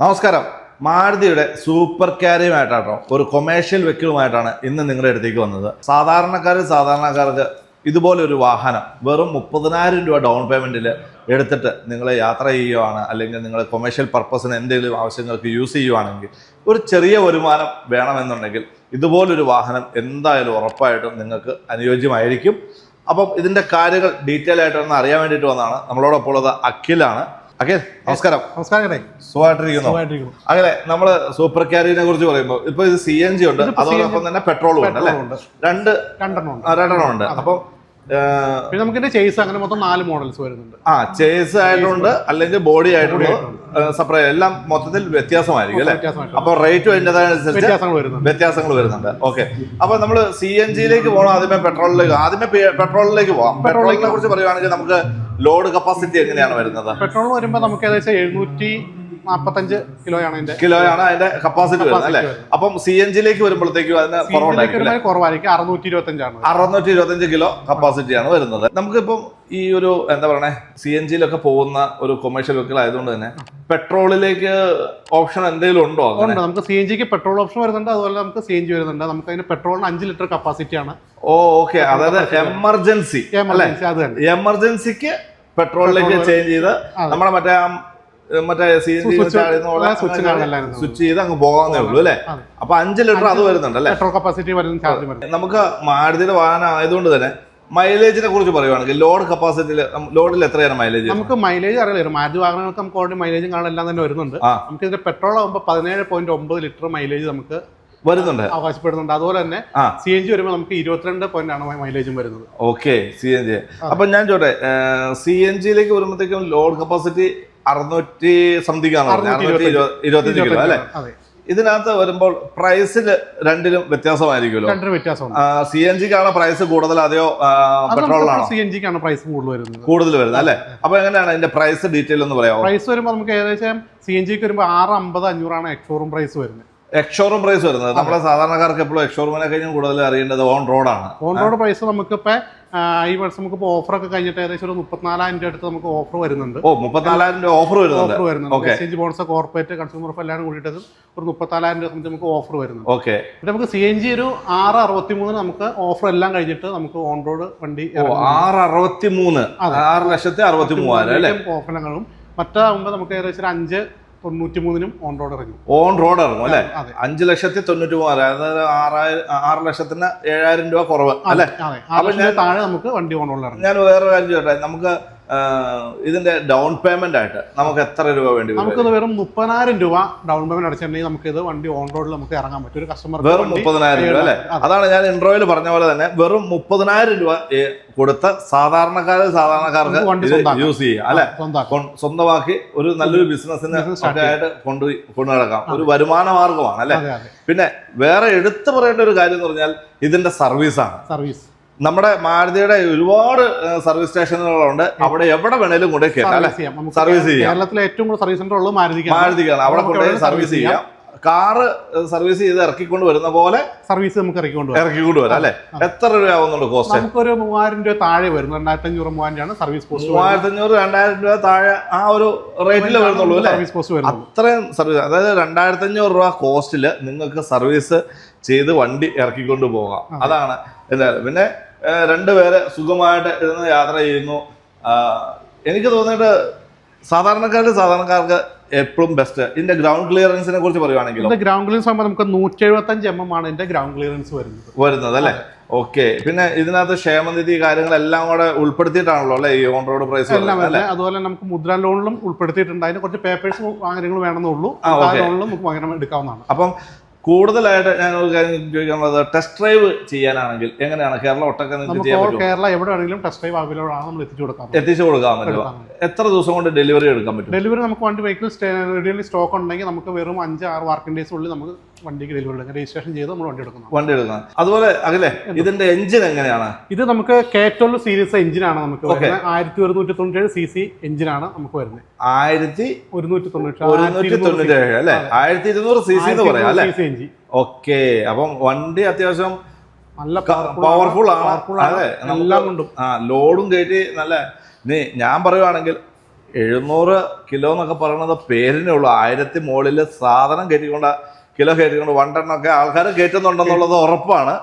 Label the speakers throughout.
Speaker 1: നമസ്കാരം. മാരുതിയുടെ സൂപ്പർ ക്യാരിയുമായിട്ടാട്ടോ ഒരു കൊമേഴ്ഷ്യൽ വെക്കിളുമായിട്ടാണ് ഇന്ന് നിങ്ങളുടെ അടുത്തേക്ക് വന്നത്. സാധാരണക്കാർ സാധാരണക്കാർക്ക് ഇതുപോലെ ഒരു വാഹനം വെറും മുപ്പതിനായിരം രൂപ ഡൗൺ പേയ്മെന്റിൽ എടുത്തിട്ട് നിങ്ങൾ യാത്ര ചെയ്യുവാണ് അല്ലെങ്കിൽ നിങ്ങൾ കൊമേഴ്ഷ്യൽ പർപ്പസിന് എന്തെങ്കിലും ആവശ്യങ്ങൾക്ക് യൂസ് ചെയ്യുവാണെങ്കിൽ ഒരു ചെറിയ വരുമാനം വേണമെന്നുണ്ടെങ്കിൽ ഇതുപോലൊരു വാഹനം എന്തായാലും ഉറപ്പായിട്ടും നിങ്ങൾക്ക് അനുയോജ്യമായിരിക്കും. അപ്പം ഇതിന്റെ കാര്യങ്ങൾ ഡീറ്റെയിൽ ആയിട്ടൊന്ന് അറിയാൻ വേണ്ടിയിട്ട് വന്നതാണ്. നമ്മളോടൊപ്പം ഉള്ളത് അഖിലാണ്. അഖിൽ നമസ്കാരം.
Speaker 2: നമസ്കാരം
Speaker 1: സുഖമായിട്ടിരിക്കുന്നു. അങ്ങനെ നമ്മൾ സൂപ്പർ കാരിയറിനെ കുറിച്ച് പറയുമ്പോൾ ഇപ്പൊ ഇത് സി എൻ ജി ഉണ്ട്. അതോടൊപ്പം തന്നെ പെട്രോളും ഉണ്ട് അല്ലെ? രണ്ട്
Speaker 2: രണ്ടെണ്ണം ഉണ്ട്.
Speaker 1: രണ്ടെണ്ണം ഉണ്ട്. അപ്പം
Speaker 2: പിന്നെ നമുക്ക് ഇതിന്റെ ചേസ് അങ്ങനെ മൊത്തം നാല് മോഡൽസ് വരുന്നുണ്ട്.
Speaker 1: ആ ചേസ് ആയിട്ടുണ്ട് അല്ലെങ്കിൽ ബോഡി ആയിട്ടുണ്ട് സെപ്പറേറ്റ് എല്ലാം മൊത്തത്തിൽ വ്യത്യാസമായിരിക്കും അല്ലെ? അപ്പൊ റേറ്റ് അതിന്റേതായ
Speaker 2: വ്യത്യാസങ്ങൾ വരുന്നുണ്ട്.
Speaker 1: വ്യത്യാസങ്ങൾ വരുന്നുണ്ട്. ഓക്കെ അപ്പൊ നമ്മൾ സി എൻ ജിയിലേക്ക് പോകണം ആദ്യമേ പെട്രോളിലേക്ക് ആദ്യമേ പെട്രോളിലേക്ക് പോവാം. പെട്രോളിനെ കുറിച്ച് പറയുവാണെങ്കിൽ നമുക്ക് ലോഡ് കപ്പാസിറ്റി എങ്ങനെയാണ് വരുന്നത്?
Speaker 2: പെട്രോൾ വരുമ്പോൾ നമുക്ക് ഏകദേശം എഴുന്നൂറ്റി നാപ്പത്തഞ്ച് കിലോയാണ് അതിന്റെ
Speaker 1: കിലോയാണ് അതിന്റെ കപ്പാസിറ്റി വരുന്നത് അല്ലെ. അപ്പം സി എൻ ജിയിലേക്ക് വരുമ്പോഴത്തേക്കും അതിന് കുറവുണ്ടായിരിക്കും
Speaker 2: കുറവായിരിക്കും അറുന്നൂറ്റി ഇരുപത്തി അഞ്ചാണ്
Speaker 1: അറുന്നൂറ്റി ഇരുപത്തഞ്ച് കിലോ കപ്പാസിറ്റിയാണ് വരുന്നത്. നമുക്കിപ്പം ഈ ഒരു എന്താ പറയണേ സി എൻ ജിയിലൊക്കെ പോകുന്ന ഒരു കൊമേഴ്ഷ്യൽ വെഹിക്കിൾ ആയതുകൊണ്ട് തന്നെ പെട്രോളിലേക്ക് ഓപ്ഷൻ എന്തെങ്കിലും ഉണ്ടോ
Speaker 2: ഉണ്ട്. നമുക്ക് സി എൻ ജിക്ക് പെട്രോൾ ഓപ്ഷൻ വരുന്നുണ്ട്. അതുപോലെ നമുക്ക് സി എൻ ജി വരുന്നുണ്ട്. നമുക്ക് അതിന് പെട്രോളിന് അഞ്ച് ലിറ്റർ കപ്പാസിറ്റി ആണ്.
Speaker 1: ഓ ഓക്കെ അതായത് എമർജൻസി
Speaker 2: എമർജൻസി
Speaker 1: എമർജൻസിക്ക് പെട്രോളിലേക്ക് ചേഞ്ച് ചെയ്ത്. നമ്മുടെ മറ്റേ മറ്റേ സി എൻ ജി
Speaker 2: സ്വിച്ച്
Speaker 1: ചെയ്ത് അങ്ങ് പോകാന്നേ ഉള്ളൂ അല്ലെ. അപ്പൊ അഞ്ച് ലിറ്റർ അത് വരുന്നുണ്ട് അല്ലെ?
Speaker 2: പെട്രോൾ കപ്പാസിറ്റി വരുന്ന ചാർജ് വരുന്നത്
Speaker 1: നമുക്ക് മാരുതിയുടെ വാഹനം ആയതുകൊണ്ട് തന്നെ മൈലേജിനെ കുറിച്ച് പറയുവാണെങ്കിൽ ലോഡ് കപ്പാസിറ്റിയിൽ ലോഡിൽ എത്രയാണ് മൈലേജ്
Speaker 2: നമുക്ക് മൈലേജ് അറിയില്ല. മാരുതി വാഹനങ്ങൾക്ക് നമുക്ക് ഓൾറെഡി മൈലേജും കാണാൻ എല്ലാം തന്നെ വരുന്നുണ്ട്. നമുക്ക് ഇതിന്റെ പെട്രോൾ ആകുമ്പോൾ പതിനേഴ് പോയിന്റ് ഒമ്പത് ലിറ്റർ മൈലേജ് നമുക്ക്
Speaker 1: വരുന്നുണ്ട്.
Speaker 2: അവകാശപ്പെടുന്നുണ്ട്. അതുപോലെ തന്നെ. സി എൻ ജി വരുമ്പോൾ നമുക്ക് ഇരുപത്തിരണ്ട് പോയിന്റ് ആണ് മൈലേജും വരുന്നത്.
Speaker 1: ഓക്കെ സി എൻ ജി അപ്പൊ ഞാൻ ചോട്ടെ സി എൻ ജിയിലേക്ക് വരുമ്പോഴത്തേക്കും ലോഡ് കപ്പാസിറ്റി അറുന്നൂറ്റി സംതിങ് ആണ് ഇരുപത്തഞ്ച്. കിലോ അല്ലെ? ഇതിനകത്ത് വരുമ്പോൾ പ്രൈസിൽ രണ്ടിലും വ്യത്യാസമായിരിക്കുമല്ലോ. സി എൻ ജിക്കാണ് പ്രൈസ് കൂടുതൽ അതെയോ പെട്രോളിലാണോ
Speaker 2: സി എൻ ജിക്കാണ് പ്രൈസ് കൂടുതൽ വരുന്നത്.
Speaker 1: കൂടുതൽ വരുന്നത് അല്ലെ? അപ്പൊ എങ്ങനെയാണ് അതിന്റെ പ്രൈസ് ഡീറ്റെയിൽ എന്ന് പറയാമോ?
Speaker 2: പ്രൈസ് വരുമ്പോൾ നമുക്ക് ഏകദേശം സി എൻ ജിക്ക് വരുമ്പോൾ ആറ് അമ്പത് അഞ്ഞൂറാണ് എക്സോറും പ്രൈസ് വരുന്നത്.
Speaker 1: എക്സ്ഷോറൂം പ്രൈസ് വരുന്നത്. നമ്മുടെ സാധാരണക്കാർക്ക് എപ്പോഴും എക്സ്ഷോറൂമിനെ കഴിഞ്ഞും കൂടുതൽ അറിയേണ്ടത് ഓൺ റോഡാണ്
Speaker 2: ഓൺ റോഡ് പ്രൈസ് നമുക്കിപ്പോൾ ഈ വർഷം നമുക്കിപ്പോൾ ഓഫറൊക്കെ കഴിഞ്ഞിട്ട് ഏകദേശം ഒരു മുപ്പത്തിനാലായിരം രൂപ അടുത്ത് നമുക്ക് ഓഫർ വരുന്നുണ്ട്.
Speaker 1: ഓ മുപ്പത്തിനാലായിരം രൂപ ഓഫർ വരുന്നുണ്ട്.
Speaker 2: ഓഫർ വരുന്നുണ്ട്. എക്സ്ചേഞ്ച് ബോൺസ് കോർപ്പറേറ്റ് കൺസ്യൂമർ എല്ലാം കൂടിയിട്ട് ഒരു മുപ്പത്തിനാലായിരം രൂപ സംബന്ധിച്ച് നമുക്ക് ഓഫർ വരുന്നുണ്ട്.
Speaker 1: ഓക്കെ
Speaker 2: പിന്നെ നമുക്ക് സി എൻ ജി ഒരു ആറ് അറുപത്തി മൂന്ന് നമുക്ക് ഓഫർ എല്ലാം കഴിഞ്ഞിട്ട് നമുക്ക് ഓൺ റോഡ് വണ്ടി
Speaker 1: ആറ് അറുപത്തി മൂന്ന് ആറ് ലക്ഷത്തി അറുപത്തി മൂവായിരം
Speaker 2: ഓഫറങ്ങളും മറ്റാകുമ്പോൾ നമുക്ക് ഏകദേശം അഞ്ച് തൊണ്ണൂറ്റി മൂന്നിനും ഓൺ റോഡ് ഇറങ്ങും.
Speaker 1: ഓൺ റോഡ് ഇറങ്ങും അല്ലെ? അഞ്ച് ലക്ഷത്തി തൊണ്ണൂറ്റി മൂന്ന് അതായത് ആറായിരം ആറ് ലക്ഷത്തിന് ഏഴായിരം രൂപ കുറവ് അല്ലെ?
Speaker 2: താഴെ നമുക്ക് വണ്ടി ഓൺ റോഡിൽ ഇറങ്ങും.
Speaker 1: ഞാൻ വേറെ കാര്യം ചോട്ടെ നമുക്ക് ഇതിന്റെ ഡൗൺ പേയ്മെന്റ് ആയിട്ട് നമുക്ക് എത്ര രൂപ വേണ്ടി വരും?
Speaker 2: നമുക്കിത് വെറും മുപ്പതിനായിരം രൂപ ഡൗൺ പേയ്മെന്റ് അടച്ചിട്ടുണ്ടെങ്കിൽ നമുക്ക് ഇത് വണ്ടി ഓൺ റോഡിൽ നമുക്ക് ഇറങ്ങാൻ പറ്റും. ഒരു കസ്റ്റമർ
Speaker 1: വെറും മുപ്പതിനായിരം രൂപ അല്ലേ? അതാണ് ഞാൻ ഇൻട്രോയിൽ പറഞ്ഞ പോലെ തന്നെ വെറും മുപ്പതിനായിരം രൂപ കൊടുത്ത സാധാരണക്കാര് സാധാരണക്കാർക്ക് യൂസ് ചെയ്യാം അല്ലെ?
Speaker 2: സ്വന്തമാക്കും
Speaker 1: ഒരു നല്ലൊരു ബിസിനസ്സിന് ആയിട്ട് കൊണ്ടു കൊണ്ടു നടക്കാം. ഒരു വരുമാന മാർഗമാണ് അല്ലെ? പിന്നെ വേറെ എടുത്തു പറയേണ്ട ഒരു കാര്യം എന്ന് പറഞ്ഞാൽ ഇതിന്റെ സർവീസാണ്
Speaker 2: സർവീസ്
Speaker 1: നമ്മുടെ മാരുതിയുടെ ഒരുപാട് സർവീസ് സ്റ്റേഷനുകളുണ്ട്. അവിടെ എവിടെ വേണേലും കൊണ്ടുപോയി
Speaker 2: സർവീസ് ചെയ്യാം. കേരളത്തിലെ ഏറ്റവും കൂടുതൽ സർവീസ് സെന്റർ ഉള്ളത് മാരുതിക്കാണ്.
Speaker 1: അവിടെ കൊണ്ടുപോയി സർവീസ് ചെയ്യാം. കാറ് സർവീസ് ചെയ്ത് ഇറക്കിക്കൊണ്ട് വരുന്ന പോലെ
Speaker 2: സർവീസ് നമുക്ക് ഇറക്കിക്കൊണ്ട് വരാം.
Speaker 1: ഇറക്കിക്കൊണ്ട് വരാം അല്ലെ? എത്ര രൂപയാവുന്നുണ്ട് കോസ്റ്റ്
Speaker 2: നമുക്കൊരു മൂവായിരം രൂപ താഴെ വരും. രണ്ടായിരത്തി അഞ്ഞൂറ് മൂവായിരം രൂപയാണ് സർവീസ് കോസ്റ്റ്
Speaker 1: മൂവായിരത്തി അഞ്ഞൂറ് രണ്ടായിരം രൂപ താഴെ ആ ഒരു റേറ്റിൽ വരുന്നുള്ളൂ അല്ലെ?
Speaker 2: സർവീസ് കോസ്റ്റ് വരും
Speaker 1: അത്രയും സർവീസ് അതായത് രണ്ടായിരത്തി അഞ്ഞൂറ് രൂപ കോസ്റ്റിൽ നിങ്ങൾക്ക് സർവീസ് ചെയ്ത് വണ്ടി ഇറക്കിക്കൊണ്ട് പോകാം. അതാണ് എന്തായാലും. പിന്നെ രണ്ടുപേരെ സുഖമായിട്ട് ഇരുന്ന് യാത്ര ചെയ്യുന്നു. എനിക്ക് തോന്നിയിട്ട് സാധാരണക്കാരുടെ സാധാരണക്കാർക്ക് എപ്പോഴും ബെസ്റ്റ് ഇതിന്റെ ഗ്രൗണ്ട് ക്ലിയറൻസിനെ കുറിച്ച്
Speaker 2: പറയുവാണെങ്കിൽ ഗ്രൗണ്ട് ക്ലിയറൻസ് ആകുമ്പോൾ നമുക്ക് നൂറ്റി എഴുപത്തഞ്ച് എം എം ആണ് ഇതിന്റെ ഗ്രൗണ്ട് ക്ലിയറൻസ് വരുന്നത്.
Speaker 1: വരുന്നത് അല്ലേ? ഓക്കെ പിന്നെ ഇതിനകത്ത് ക്ഷേമനിധി കാര്യങ്ങളെല്ലാം കൂടെ ഉൾപ്പെടുത്തിയിട്ടാണല്ലോ അല്ലെ ഈ ഓൺ റോഡ് പ്രൈസ്
Speaker 2: എല്ലാം വരുന്നത്. അതുപോലെ നമുക്ക് മുദ്ര ലോണിലും ഉൾപ്പെടുത്തിയിട്ടുണ്ട്. അതിന് കുറച്ച് പേപ്പേഴ്സ് കാര്യങ്ങൾ വേണമെന്നുള്ളൂ.
Speaker 1: ആ
Speaker 2: ലോണിലും നമുക്ക് വാങ്ങണം എടുക്കാവുന്നതാണ്.
Speaker 1: അപ്പം കൂടുതലായിട്ട് ഞാൻ ഒരു കാര്യം ചോദിക്കാനുള്ളത് ടെസ്റ്റ് ഡ്രൈവ് ചെയ്യാനാണെങ്കിൽ എങ്ങനെയാണ്? കേരളം ഒട്ടൊക്കെ കേരളം
Speaker 2: നമുക്ക്
Speaker 1: ചെയ്യാൻ
Speaker 2: ഓൾ
Speaker 1: പറ്റുമോ?
Speaker 2: കേരള എവിടെ വേണമെങ്കിലും ടെസ്റ്റ് ഡ്രൈവ് അവൈലബിൾ ആണ്. നമ്മൾ എത്തിച്ചു കൊടുക്കാം
Speaker 1: എത്തിച്ചു കൊടുക്കാൻ പറ്റുമോ എത്ര ദിവസം കൊണ്ട് ഡെലിവറി എടുക്കാൻ പറ്റും?
Speaker 2: ഡെലിവറി നമുക്ക് വണ്ടി വെഹിക്കിൾ സ്റ്റോക്ക് ഉണ്ടെങ്കിൽ നമുക്ക് വെറും അഞ്ച് ആറ് വർക്കിംഗ് ഡേയ്സ് ഉള്ളിൽ നമുക്ക് വണ്ടിക്ക് ഡെലിവറി രജിസ്ട്രേഷൻ ചെയ്ത് നമ്മൾ വണ്ടി എടുക്കുന്നത്
Speaker 1: വണ്ടി എടുക്കുന്നത് അതുപോലെ അകലെ ഇതിന്റെ എഞ്ചിൻ എങ്ങനെയാണ്?
Speaker 2: ഇത് നമുക്ക് കേറ്റോൾ സീരീസ് എഞ്ചിനാണ് നമുക്ക് വരുന്നത്. ആയിരത്തി ഒരുന്നൂറ്റി തൊണ്ണൂറ്റേഴ് സി സി എഞ്ചിനാണ് നമുക്ക് വരുന്നത്.
Speaker 1: ആയിരത്തി
Speaker 2: ഒരുന്നൂറ്റി തൊണ്ണൂറ്റി
Speaker 1: ഒരുന്നൂറ്റി തൊണ്ണൂറ്റി ഏഴ് അല്ലെ? ആയിരത്തി ഇരുന്നൂറ് സി സി എന്ന് പറയാം അല്ലെ?
Speaker 2: എഞ്ചിൻ.
Speaker 1: ഓക്കെ അപ്പം വണ്ടി അത്യാവശ്യം
Speaker 2: നല്ല
Speaker 1: പവർഫുൾ ആണ്. അതെ.
Speaker 2: എല്ലാം കൊണ്ടും.
Speaker 1: ആ ലോഡും കയറ്റി നല്ല നീ ഞാൻ പറയുവാണെങ്കിൽ എഴുന്നൂറ് കിലോ എന്നൊക്കെ പറയുന്നത് പേരിനേ ഉള്ളൂ. ആയിരത്തി മുകളിൽ സാധനം കയറ്റിക്കൊണ്ട് കിലോ കയറ്റിക്കൊണ്ട് ഒക്കെ ആൾക്കാർ കയറ്റുന്നുണ്ടെന്നുള്ളത് ഉറപ്പാണ്.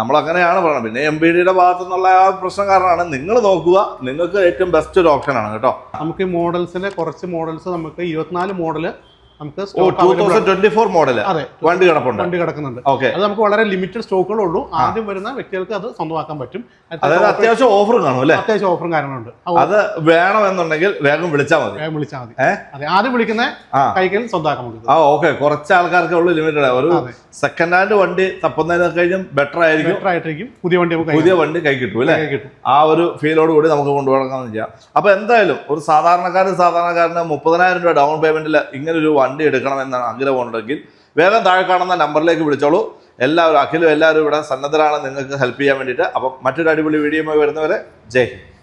Speaker 1: നമ്മളങ്ങനെയാണ് പറയുന്നത്. പിന്നെ എം ബി ഡിയുടെ ഭാഗത്തു നിന്നുള്ള ആ പ്രശ്നം കാരണമാണ്. നിങ്ങൾ നോക്കുക. നിങ്ങൾക്ക് ഏറ്റവും ബെസ്റ്റ് ഒരു ഓപ്ഷനാണ് കേട്ടോ.
Speaker 2: നമുക്ക് ഈ മോഡൽസിന്റെ കുറച്ച് മോഡൽസ് നമുക്ക് ഇരുപത്തിനാല് മോഡൽ നമുക്ക് സ്റ്റോക്ക്
Speaker 1: ട്വന്റി
Speaker 2: അതെ
Speaker 1: വണ്ടി കിടപ്പുണ്ട്.
Speaker 2: വണ്ടി കിടക്കുന്നുണ്ട്.
Speaker 1: ഓക്കെ
Speaker 2: അത് നമുക്ക് വളരെ ലിമിറ്റഡ് സ്റ്റോക്കുകളേ ഉള്ളൂ ആദ്യം വരുന്ന വ്യക്തികൾക്ക് അത് സ്വന്തമാക്കാൻ പറ്റും.
Speaker 1: അതായത് അത്യാവശ്യം ഓഫറും കാണും അല്ലേ?
Speaker 2: അത്യാവശ്യം ഓഫറും കാര്യങ്ങളുണ്ട്.
Speaker 1: അത് വേണമെന്നുണ്ടെങ്കിൽ വേഗം വിളിച്ചാൽ മതി.
Speaker 2: വേഗം വിളിച്ചാൽ മതി. അതെ ആദ്യം വിളിക്കുന്ന കൈകളിൽ സ്വന്തമാക്കാൻ പറ്റും
Speaker 1: ആ ഓക്കെ കുറച്ച് ആൾക്കാർക്ക് ഉള്ളൂ ലിമിറ്റഡ് ഒരു സെക്കൻഡ് ഹാൻഡ് വണ്ടി തപ്പുന്നതിനെ കഴിഞ്ഞും ബെറ്റർ ആയിരിക്കും.
Speaker 2: ബെറ്റർ ആയിട്ടിരിക്കും പുതിയ വണ്ടി
Speaker 1: പുതിയ വണ്ടി കൈ കിട്ടും അല്ലേ?
Speaker 2: കിട്ടും.
Speaker 1: ആ ഒരു ഫീലോട് കൂടി നമുക്ക് കൊണ്ടുപോകണമെന്ന് ചെയ്യാം. അപ്പൊ എന്തായാലും ഒരു സാധാരണക്കാരൻ സാധാരണക്കാരന് മുപ്പതിനായിരം രൂപ ഡൗൺ പേയ്മെന്റിൽ ഇങ്ങനെ ഒരു വണ്ടി എടുക്കണം എന്നാണ് ആഗ്രഹമുണ്ടെങ്കിൽ വേഗം താഴെ കാണുന്ന നമ്പറിലേക്ക് വിളിച്ചോളൂ. എല്ലാവരും അഖിലും എല്ലാവരും ഇവിടെ സന്നദ്ധരാണ്. നിങ്ങൾക്ക് ഹെൽപ്പ് ചെയ്യാൻ വേണ്ടിയിട്ട്. അപ്പം മറ്റൊരു അടിപൊളി വീഡിയോയുമായി വരുന്നവരെ ജയ് ഹിന്ദ്.